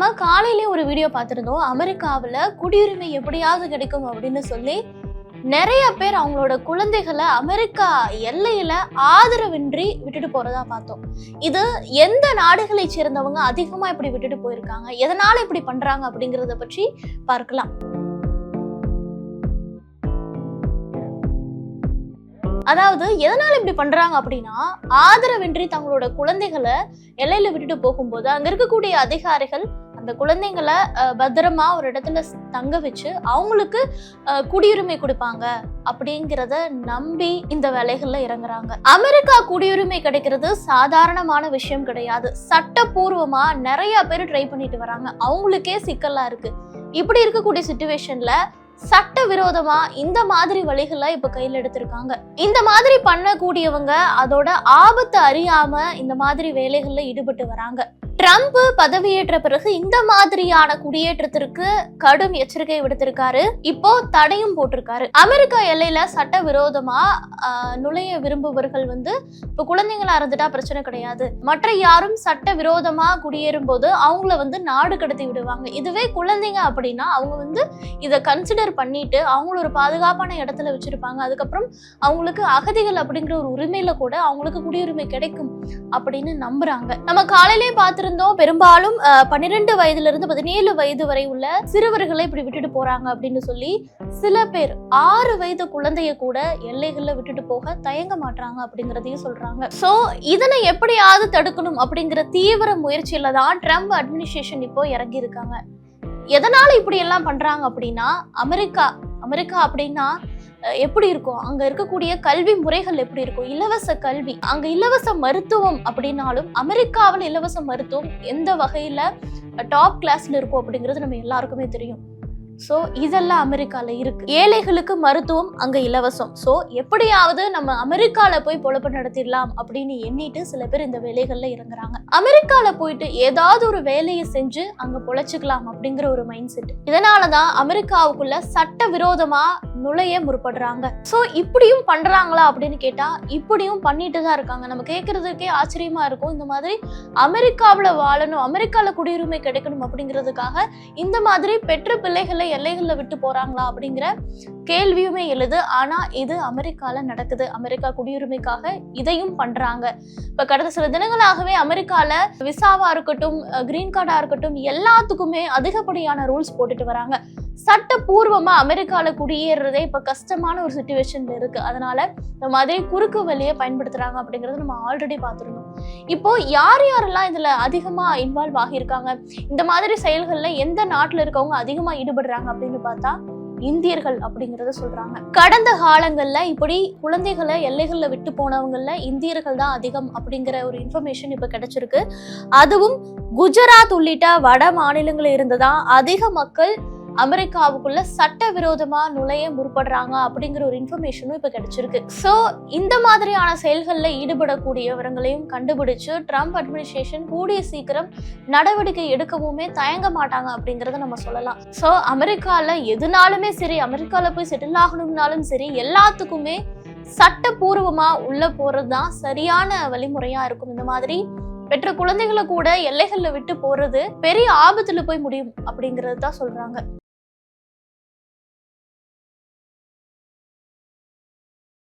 நம்ம காலையிலே ஒரு வீடியோ பார்த்துருந்தோம். அமெரிக்காவில் குடியுரிமை எப்படியாவது கிடைக்கும் அப்படின்னு சொல்லி நிறைய பேர் அவங்களோட குழந்தைகளை அமெரிக்கா எல்லையில ஆதரவின்றி விட்டுட்டு போறதா பார்த்தோம். இது எந்த நாடுகளை சேர்ந்தவங்க அதிகமா இப்படி விட்டுட்டு போயிருக்காங்க? எதனால இப்படி பண்றாங்க அப்படிங்கறத பற்றி பார்க்கலாம். அதாவது எதனால இப்படி பண்றாங்க அப்படின்னா ஆதரவின்றி தங்களோட குழந்தைகளை எல்லையில விட்டுட்டு போகும்போது அங்க இருக்கக்கூடிய அதிகாரிகள் அந்த குழந்தைங்களை பத்திரமா ஒரு இடத்துல தங்க வச்சு அவங்களுக்கு குடியுரிமை கொடுப்பாங்க அப்படிங்கிறத நம்பி இந்த வேலைகள்ல இறங்குறாங்க. அமெரிக்கா குடியுரிமை கிடைக்கிறது சாதாரணமான விஷயம் கிடையாது. சட்டப்பூர்வமா நிறைய பேர் ட்ரை பண்ணிட்டு வராங்க. அவங்களுக்கே சிக்கலா இருக்கு. இப்படி இருக்கக்கூடிய சுச்சுவேஷன்ல சட்டவிரோதமா இந்த மாதிரி வழிகளை இப்ப கையில் எடுத்திருக்காங்க. இந்த மாதிரி பண்ணக்கூடியவங்க அதோட ஆபத்தை அறியாம இந்த மாதிரி வேலைகள்ல ஈடுபட்டு வராங்க. ட்ரம்ப் பதவியேற்ற பிறகு இந்த மாதிரியான குடியேற்றத்திற்கு கடும் எச்சரிக்கை விடுத்திருக்காரு. இப்போ தடையும் போட்டிருக்காரு. அமெரிக்கா எல்லையில சட்ட விரோதமா நுழைய விரும்புபவர்கள் வந்து இப்போ குழந்தைங்களா இருந்துட்டா பிரச்சனை கிடையாது. மற்ற யாரும் சட்டவிரோதமா குடியேறும் போது அவங்கள வந்து நாடு கடத்தி விடுவாங்க. இதுவே குழந்தைங்க அப்படின்னா அவங்க வந்து இதை கன்சிடர் பண்ணிட்டு அவங்கள ஒரு பாதுகாப்பான இடத்துல வச்சிருப்பாங்க. அதுக்கப்புறம் அவங்களுக்கு அகதிகள் அப்படிங்கிற ஒரு உரிமையில கூட அவங்களுக்கு குடியுரிமை கிடைக்கும் அப்படின்னு நம்புறாங்க. நம்ம காலையிலேயே இருந்தும். பெரும்பாலும் பன்னிரெண்டு வயதுல இருந்து பதினேழு வயது வரை உள்ள சிறுவர்களை இப்படி விட்டுட்டு போறாங்க அப்படின்னு சொல்லி சில பேர் ஆறு வயது குழந்தைய கூட எல்லைகள்ல விட்டுட்டு போக தயங்க மாட்டாங்க அப்படிங்கறதையும் சொல்றாங்க. சோ இதனை எப்படியாவது தடுக்கணும் அப்படிங்கிற தீவிர முயற்சியில தான் ட்ரம்ப் அட்மினிஸ்ட்ரேஷன் இப்போ இறங்கி இருக்காங்க எதனால இப்படி எல்லாம் பண்றாங்க அப்படின்னா அமெரிக்கா அமெரிக்கா அப்படின்னா எப்படி இருக்கும்? அங்க இருக்கக்கூடிய கல்வி முறைகள் எப்படி இருக்கும்? இலவச கல்வி. அங்க இலவச மருத்துவம் அப்படின்னாலும் அமெரிக்காவில் இலவச மருத்துவம் எந்த வகையில டாப் கிளாஸ்ல இருக்கும் அப்படிங்கிறது நம்ம எல்லாருக்குமே தெரியும். ஸோ இதெல்லாம் அமெரிக்கால இருக்கு. ஏழைகளுக்கு மருத்துவம் அங்க இலவசம். ஸோ எப்படியாவது நம்ம அமெரிக்கால போய் பொழப்பு நடத்திடலாம் அப்படின்னு எண்ணிட்டு சில பேர் இந்த வேலைகள்ல இறங்குறாங்க. அமெரிக்கால போயிட்டு ஏதாவது ஒரு வேலையை செஞ்சு அங்க பொழைச்சிக்கலாம் அப்படிங்கிற ஒரு மைண்ட் செட் இதனாலதான் அமெரிக்காவுக்குள்ள சட்ட விரோதமா நுழைய முற்படுறாங்க. ஸோ இப்படியும் பண்றாங்களா அப்படின்னு கேட்டா இப்படியும் பண்ணிட்டு தான் இருக்காங்க. நம்ம கேட்கறதுக்கே ஆச்சரியமா இருக்கும். இந்த மாதிரி அமெரிக்காவில் வாழணும் அமெரிக்கால குடியுரிமை கிடைக்கணும் அப்படிங்கிறதுக்காக இந்த மாதிரி பெற்ற பிள்ளைகளை எல்லைகளில் விட்டு போறாங்களா அப்படிங்கிற கேள்வியுமே எழுது. ஆனா இது அமெரிக்கால நடக்குது. அமெரிக்கா குடியுரிமைக்காக இதையும் பண்றாங்க. இப்ப கடந்த சில தினங்களாகவே அமெரிக்கால விசாவா இருக்கட்டும் கிரீன் கார்டா இருக்கட்டும் எல்லாத்துக்குமே அதிகப்படியான ரூல்ஸ் போட்டுட்டு வராங்க. சட்டப்பூர்வமா அமெரிக்கால அப்படிங்கிறதே இப்போ கஷ்டமான ஒரு சுச்சுவேஷன்ல இருக்கு. அதனால இந்த மாதிரி குறுக்கு வழியை பயன்படுத்துறாங்க அப்படிங்கிறத நம்ம ஆல்ரெடி பார்த்துருந்தோம். இப்போ யார் யாரெல்லாம் இதுல அதிகமா இன்வால்வ் ஆகியிருக்காங்க? இந்த மாதிரி செயல்கள்ல எந்த நாட்டுல இருக்கவங்க அதிகமா ஈடுபடுறாங்க அப்படின்னு பார்த்தா இந்தியர்கள் அப்படிங்கிறத சொல்றாங்க. கடந்த காலங்கள்ல இப்படி குழந்தைகளை எல்லைகள்ல விட்டு போனவங்கல்ல இந்தியர்கள் தான் அதிகம் அப்படிங்கிற ஒரு இன்ஃபர்மேஷன் இப்ப கிடைச்சிருக்கு. அதுவும் குஜராத் உள்ளிட்ட வட மாநிலங்களில் இருந்துதான் அதிக மக்கள் அமெரிக்காவுக்குள்ள சட்டவிரோதமா நுழைய முற்படுறாங்க அப்படிங்கிற ஒரு இன்ஃபர்மேஷனும் இப்ப கிடைச்சிருக்கு. சோ இந்த மாதிரியான செயல்கள்ல ஈடுபடக்கூடியவர்களையும் கண்டுபிடிச்சு ட்ரம்ப் அட்மினிஸ்ட்ரேஷன் கூடிய சீக்கிரம் நடவடிக்கை எடுக்கவுமே தயங்க மாட்டாங்க அப்படிங்கறத நம்ம சொல்லலாம். சோ அமெரிக்கால எதுனாலுமே சரி அமெரிக்கால போய் செட்டில் ஆகணும்னாலும் சரி எல்லாத்துக்குமே சட்டப்பூர்வமா உள்ள போறதுதான் சரியான வழிமுறையா இருக்கும். இந்த மாதிரி பெற்ற குழந்தைகளை கூட எல்லைகள்ல விட்டு போறது பெரிய ஆபத்துல போய் முடியும் அப்படிங்கறது தான் சொல்றாங்க.